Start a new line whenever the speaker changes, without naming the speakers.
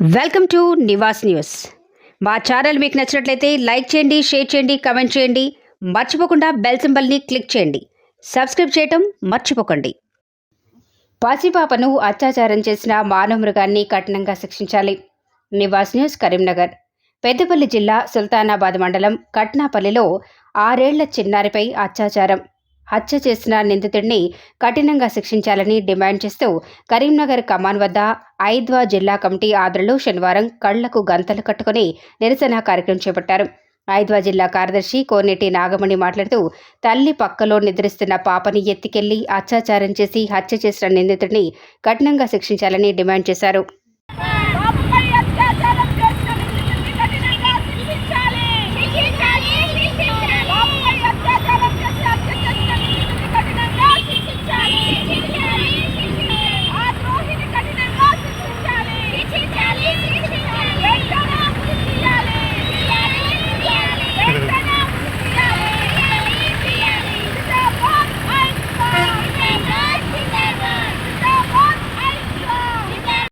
Welcome to Nivas news. మా channel మీకు నచ్చినట్లయితే లైక్ చేయండి షేర్ చేయండి కమెంట్ చేయండి. మర్చిపోకుండా బెల్ సింబల్ని క్లిక్ చేయండి. సబ్స్క్రైబ్ చేయటం మర్చిపోకండి. పసిపాపను అత్యాచారం చేసిన మానవ మృగాన్ని కఠినంగా శిక్షించాలి. నివాస్ న్యూస్ కరీంనగర్. పెద్దపల్లి జిల్లా సుల్తానాబాద్ మండలం కట్నాపల్లిలో ఆరేళ్ళ చిన్నారిపై అత్యాచారం. హత్య చేసిన నిందితుడిని కఠినంగా శిక్షించాలని డిమాండ్ చేస్తూ కరీంనగర్ కమాన్ వద్ద ఐద్వా జిల్లా కమిటీ ఆధ్వర్యంలో శనివారం కళ్ళకు గంతలు కట్టుకుని నిరసన కార్యక్రమం చేపట్టారు. ఐద్వా జిల్లా కార్యదర్శి కోనేటి నాగమణి మాట్లాడుతూ తల్లి పక్కలో నిద్రిస్తున్న పాపని ఎత్తికెళ్ళి అత్యాచారం చేసి హత్య చేసిన నిందితుడిని కఠినంగా శిక్షించాలని డిమాండ్ చేశారు.